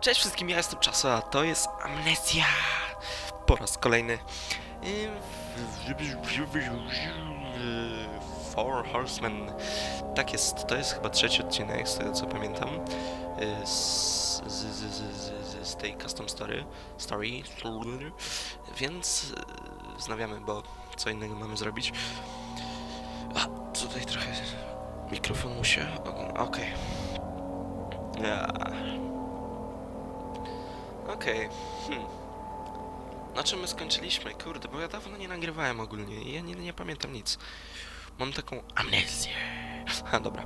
Cześć wszystkim, ja jestem Czasu, a to jest Amnezja. Po raz kolejny. Four Horsemen. Tak jest, to jest chyba trzeci odcinek, z tego co pamiętam. y, Z, z, z, z, tej custom story. Story. Więc y, wznawiamy, bo co innego mamy zrobić. A, tutaj trochę mikrofon mu się... Okej. Ja. Okej. Hmm. Na czym my skończyliśmy? Kurde, bo ja dawno nie nagrywałem ogólnie i ja nie, nie pamiętam nic. Mam taką amnezję. A, dobra.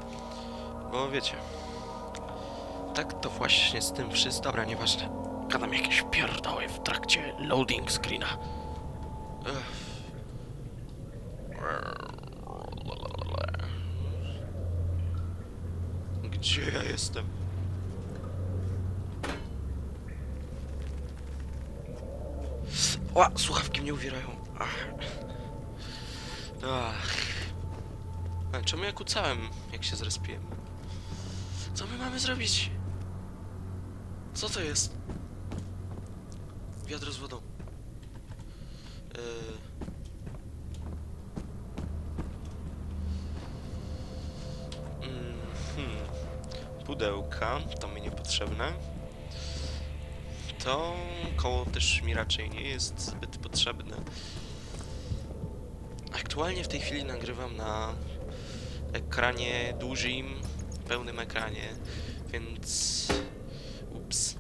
Bo wiecie. Tak to właśnie z tym wszystkim. Dobra, nieważne. Gadam jakieś pierdoły w trakcie loading screena. Gdzie ja jestem? O, słuchawki mnie uwierają. Ach. Ach. A czemu ja kucałem, jak się zrespiłem? Co my mamy zrobić? Co to jest? Wiadro z wodą. Yy. Mm, hmm. Pudełka, to mi niepotrzebne. To koło też mi raczej nie jest zbyt potrzebne. Aktualnie w tej chwili nagrywam na ekranie dużym, pełnym ekranie, więc... Ups.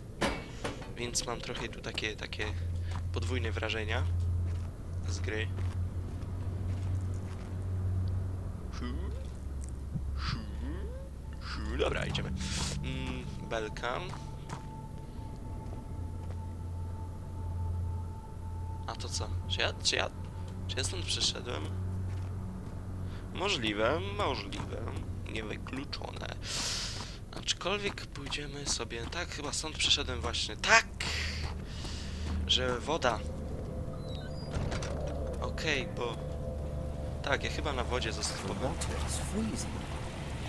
Więc mam trochę tu takie, takie podwójne wrażenia z gry. Dobra, idziemy. Mm, belka. To co? Czy ja, czy ja, czy ja stąd przyszedłem? Możliwe, możliwe. Niewykluczone. Aczkolwiek pójdziemy sobie... Tak, chyba stąd przyszedłem właśnie. Tak! Że woda. Okej, bo... Tak, ja chyba na wodzie zostałem.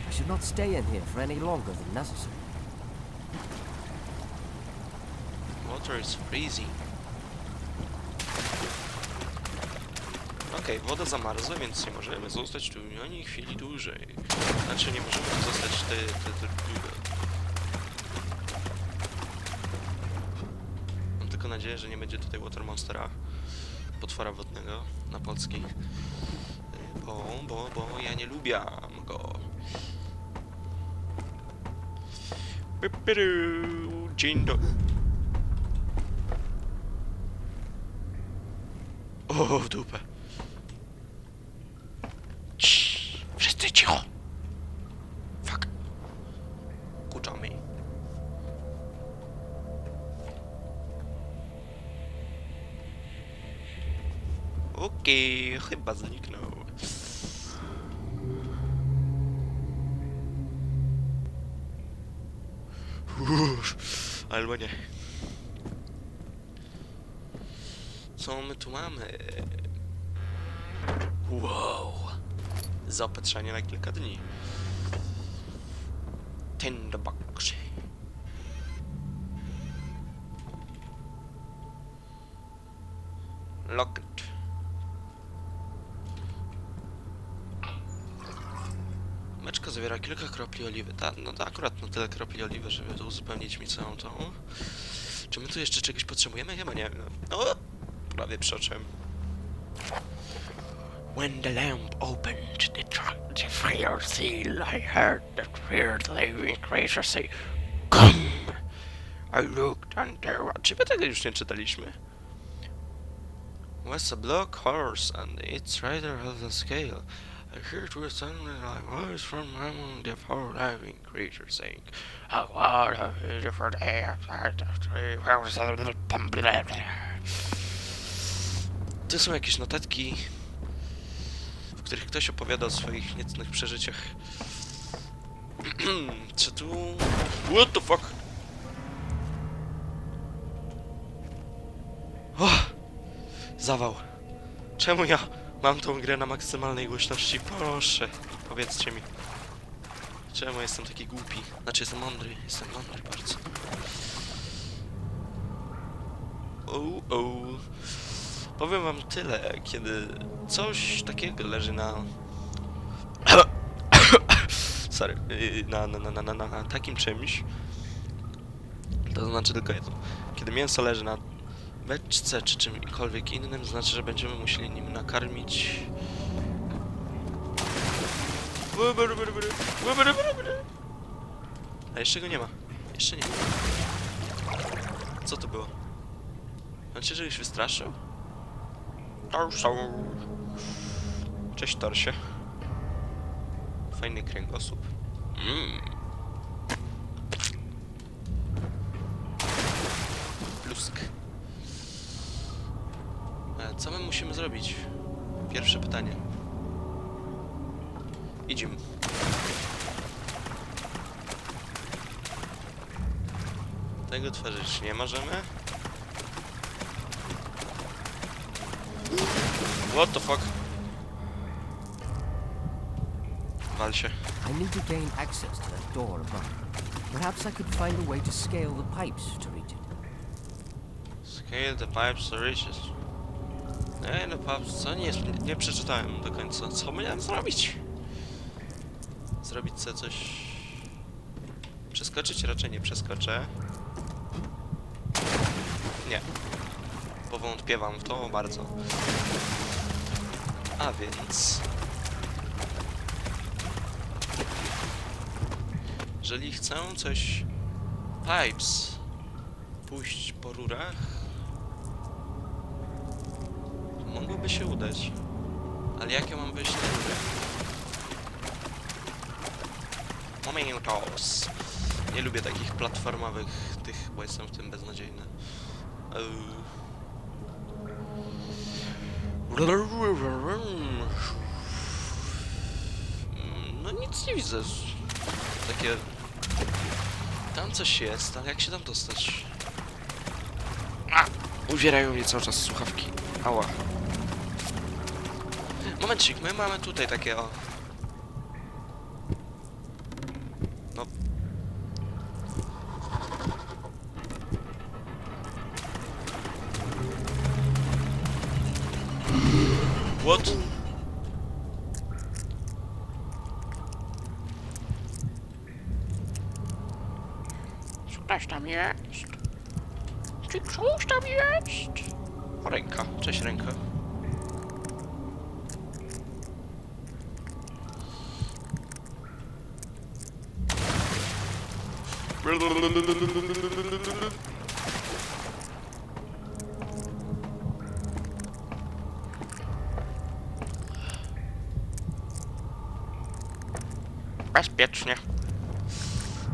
I should not stay in here for any longer than necessary. Water is freezing. Okej, woda zamarzła, więc nie możemy zostać tu ani chwili dłużej. Znaczy nie możemy tu zostać te, te, te długo. Mam tylko nadzieję, że nie będzie tutaj Water Monstera, potwora wodnego na polski. Bo, bo, bo ja nie lubię go. Dzień dobry. O, dupę. Okej, chyba zniknął. Uff, albo nie. Co my tu mamy? Wow. Zaopatrzenie na kilka dni. Tinderbox. Zawiera kilka kropli oliwy. Ta, no to akurat no tyle kropli oliwy, żeby to uzupełnić mi całą tą. Czy my tu jeszcze czegoś potrzebujemy? Chyba nie. No. O! Prawie przeoczyłem. When the lamp opened the, the fire seal, I heard the weird living creature say, Come! I looked and there was... Czy my tego już nie czytaliśmy? Was a black horse and its rider held a scale. Heard it was sounding like voice from among the four living creatures saying, "I want a after the tree." To są jakieś notatki, w których ktoś opowiada o swoich niecnych przeżyciach. Czy tu... What the fuck? O! Zawał. Czemu ja mam tą grę na maksymalnej głośności? Proszę, powiedzcie mi. Czemu jestem taki głupi? Znaczy jestem mądry, jestem mądry bardzo. o, o. Powiem wam tyle, kiedy coś takiego leży na... Sorry, yy, na, na, na, na, na takim czymś, to znaczy tylko jedno. Kiedy mięso leży na beczce czy czymkolwiek innym, znaczy, że będziemy musieli nim nakarmić... A jeszcze go nie ma. Jeszcze nie. Co to było? On cię czegoś wystraszył? Cześć Torsie. Fajny kręgosłup. Mm. Plusk. Co my musimy zrobić? Pierwsze pytanie. Idziemy. Tego tworzyć nie możemy. What the fuck? Wal się. I need to gain access to that door above. Perhaps I could find a way to scale the pipes to reach it. Scale the pipes to riches. Ej, no pipes, co? Nie, nie przeczytałem do końca. Co miałem zrobić? Zrobić sobie coś... Przeskoczyć? Raczej nie przeskoczę. Nie. Powątpiewam w to bardzo. A więc... Jeżeli chcę coś... Pipes pójść po rurach, to mogłoby się udać. Ale jak ja mam wejść na rurę? Momentos. Nie lubię takich platformowych tych, bo jestem w tym beznadziejny. Eee. No nic nie widzę. Takie... Tam coś jest, ale jak się tam dostać? A! Uwierają mnie cały czas słuchawki. Ała. Momencik, my mamy tutaj takie o... No... What? Ktoś tam jest? Czy ktoś tam jest? Ręka. Cześć ręka. Bezpiecznie.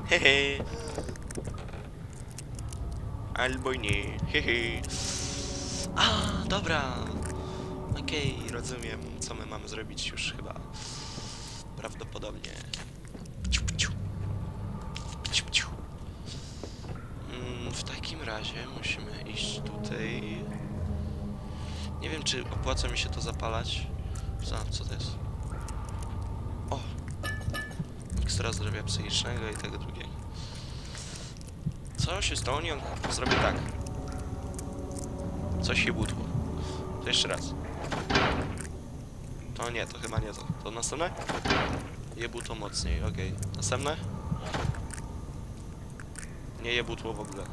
Hehe. Albo nie. Hehe. A, dobra. Okej, rozumiem, co my mamy zrobić już chyba. Prawdopodobnie. Pciu, pciu. W takim razie musimy iść tutaj. Nie wiem, czy opłaca mi się to zapalać. Co, co to jest? O! Ekstra zdrowia psychicznego i tego drugiego. Co się stało? Nie, on zrobi tak. Coś się butło. To jeszcze raz. To nie, to chyba nie to. To następne? Jebu to mocniej, okej. Następne? Nie jebutło w ogóle.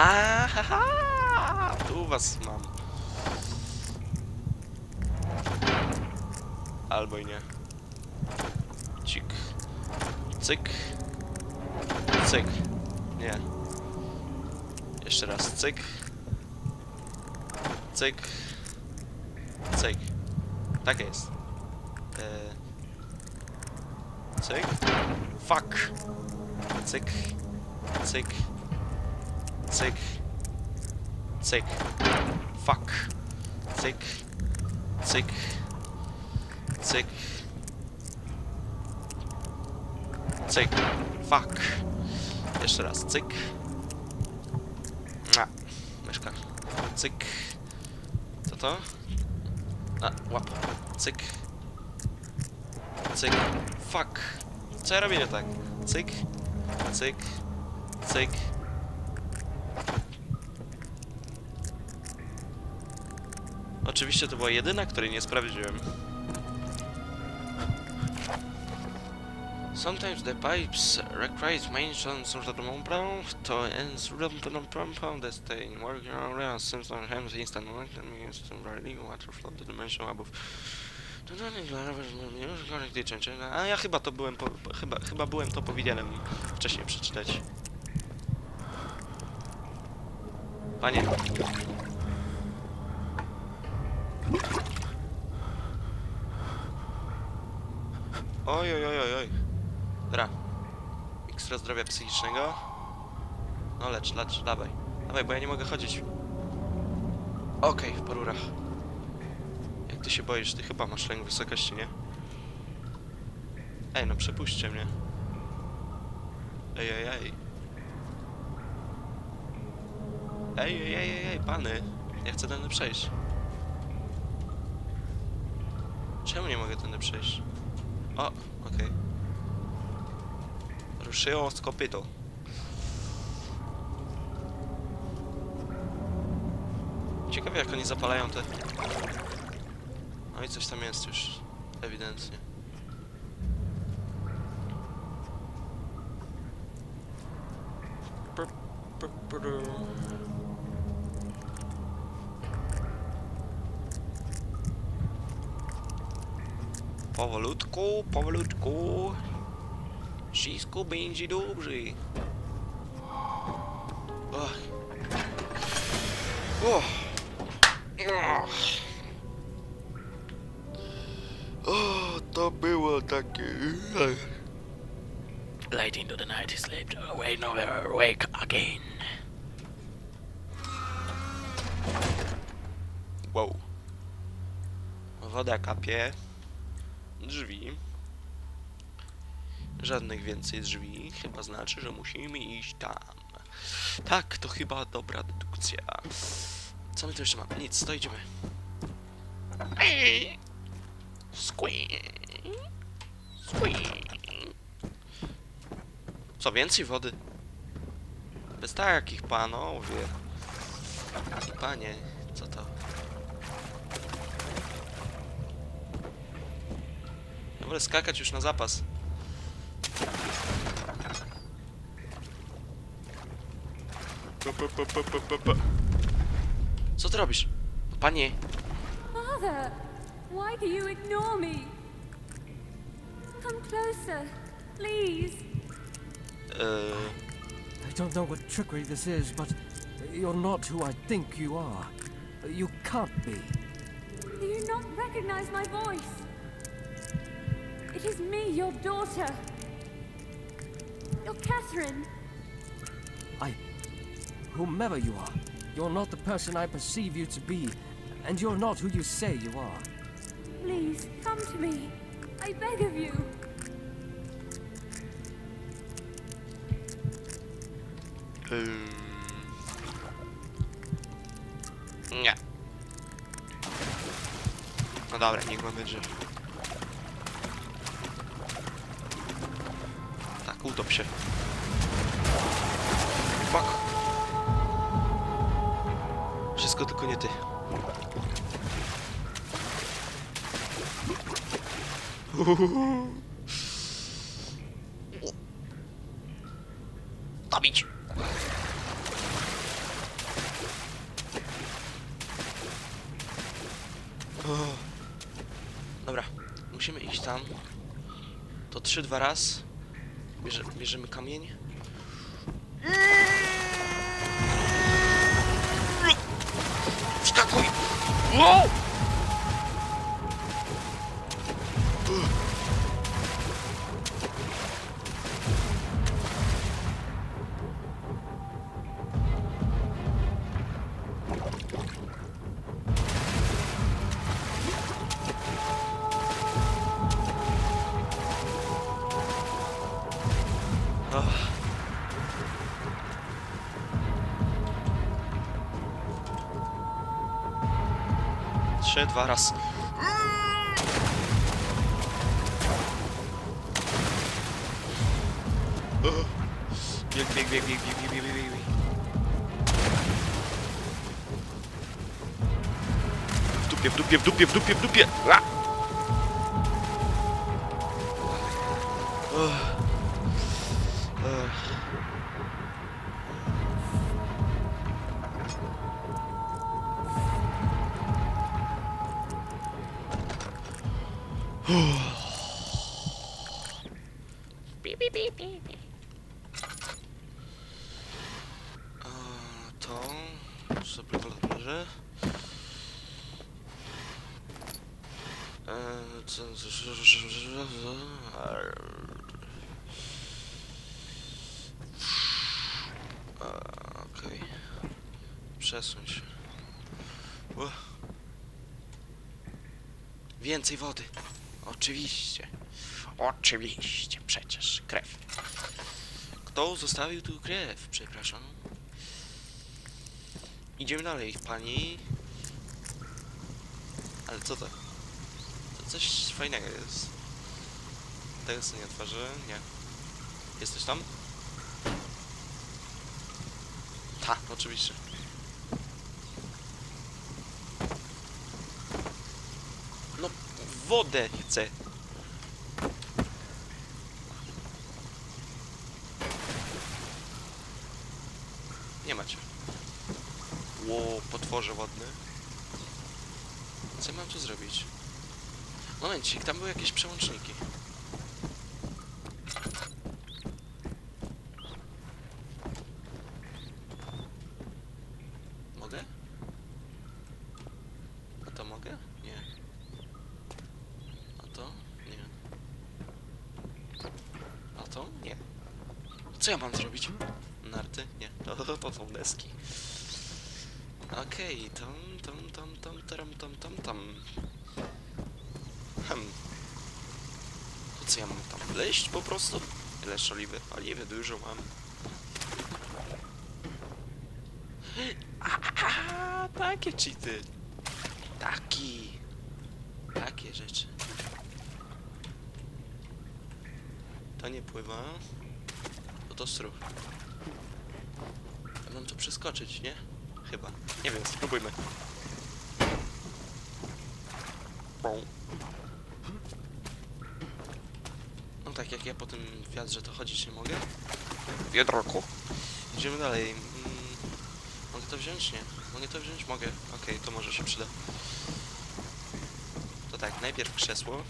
A, ha, ha, tu was mam. Albo i nie. Cik. Cyk. Cyk. Nie. Jeszcze raz. Cyk. Cyk. Cyk. Tak jest. E... Cyk. Fuck. Cyk. Cyk. Cyk. Cyk. Fuck. Cyk. Cyk. Cyk. Cyk. Fuck. Jeszcze raz. Cyk. A. Myszka. Cyk. Co to? A, łap. Cyk. Cyk. Fuck. Co ja robię tak? Cyk. Cyk. Cyk. Oczywiście to była jedyna, której nie sprawdziłem. Sometimes the pipes require maintenance of the moment to ends the stay working around sometimes hands instant means temporarily water flow the dimension above. A ja chyba to byłem, po, chyba, chyba byłem to powinienem wcześniej przeczytać. Panie. Oj, oj, oj, oj, oj. Ekstra zdrowia psychicznego. No lecz, lecz, dawaj. Dawaj, bo ja nie mogę chodzić. Okej, w porurach. Jak ty się boisz? Ty chyba masz lęk wysokości, nie? Ej, no przepuśćcie mnie. Ej, ej. Ej, ej, ej, ej, ej, pany. Ja chcę tędy przejść. Czemu nie mogę tędy przejść? O, okej. Ruszyło z kopyto. Ciekawe jak oni zapalają te... No i coś tam jest już, ewidentnie. Pr- pr- pr- Powolutku, powolutku. Wszystko będzie dobrze. Och. Och. Och. O, to było takie... Late into the night, he slept away, never awake again. Wow. Woda kapie. Drzwi. Żadnych więcej drzwi. Chyba znaczy, że musimy iść tam. Tak, to chyba dobra dedukcja. Co my tu jeszcze mamy? Nic, to idziemy. Co, więcej wody? Bez takich panowie. Panie, co to? Wolę skakać już na zapas. Pa, pa, pa, pa, pa, pa, pa. Co ty robisz? Panie, Father, why do you ignore me? Come closer, please. Eee, I don't know what trickery this is, but you're not who I think you are. You can't be. Do you not recognize my voice? It is me, your daughter. You're Catherine. I. Whomever you are, you're not the person I perceive you to be, and you're not who you say you are. Please, come to me. I beg of you. Ym... Nie. No dobra, niech ma będzie. Utop się. Fuck. Wszystko tylko nie ty. Dobić. Dobra, musimy iść tam. To trzy, dwa raz. Bierze, bierzemy kamień. Wskakuj. Wow. Trzy, dwa, raz. Bieg, bieg, bieg, bieg, bieg, bieg, bieg, bieg, bieg. W dupie, w dupie, w dupie, w dupie, w dupie! A! To sobie A, Okej. Przesuń się. Więcej wody. Oczywiście. Oczywiście, przecież. Krew. Kto zostawił tu krew? Przepraszam. Idziemy dalej, pani. Ale co to? To coś fajnego jest. Tego co nie otworzę? Nie. Jesteś tam? Ta, oczywiście. No, wodę chcę. Nie macie. Potworze wodny. Co mam tu zrobić? Momencik, tam były jakieś przełączniki. Mogę? A to mogę? Nie. A to? Nie. A to? Nie. Co ja mam zrobić? Narty? Nie. To, to są deski. Okej, tam, tam, tam, tam, tam, tam, tam, tam. Hmm. To co ja mam tam wleźć po prostu? Ile oliwy? Oliwy dużo mam. A, takie cheaty. Taki. Takie rzeczy. To nie pływa. To to struf. Ja mam to przeskoczyć, nie? Chyba. Nie wiem, spróbujmy. No tak, jak ja po tym wiatrze to chodzić nie mogę. Wiadroku. Idziemy dalej. Mm, mogę to wziąć? Nie. Mogę to wziąć? Mogę. Okej, to może się przyda. To tak, najpierw krzesło.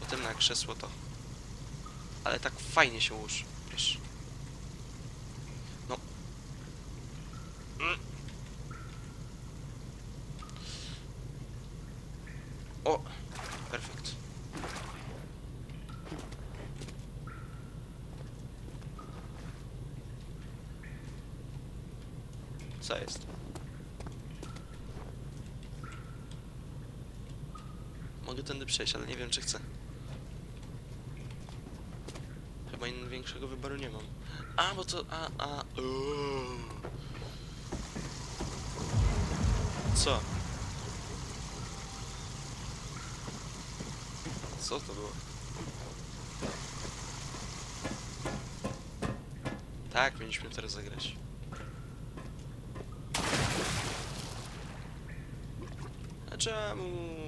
Potem na krzesło to. Ale tak fajnie się ułóż, wiesz. No. Mm. O! Perfekt. Co jest? Mogę tędy przejść, ale nie wiem czy chcę. Chyba innego większego wyboru nie mam. A, bo to... A, a... uuu. Co? Co to było? Tak, mieliśmy teraz zagrać. A czemu?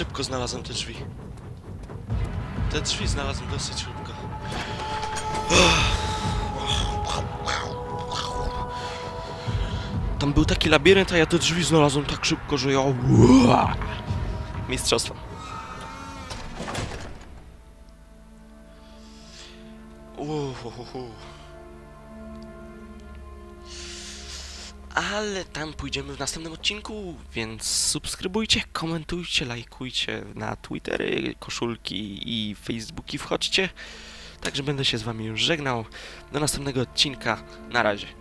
szybko znalazłem te drzwi. Te drzwi znalazłem dosyć szybko. Tam był taki labirynt, a ja te drzwi znalazłem tak szybko, że ja... Mistrzostwo. Uhuhuhu. Ale tam pójdziemy w następnym odcinku, więc subskrybujcie, komentujcie, lajkujcie na Twittery, koszulki i Facebooki wchodźcie. Także będę się z wami już żegnał. Do następnego odcinka. Na razie.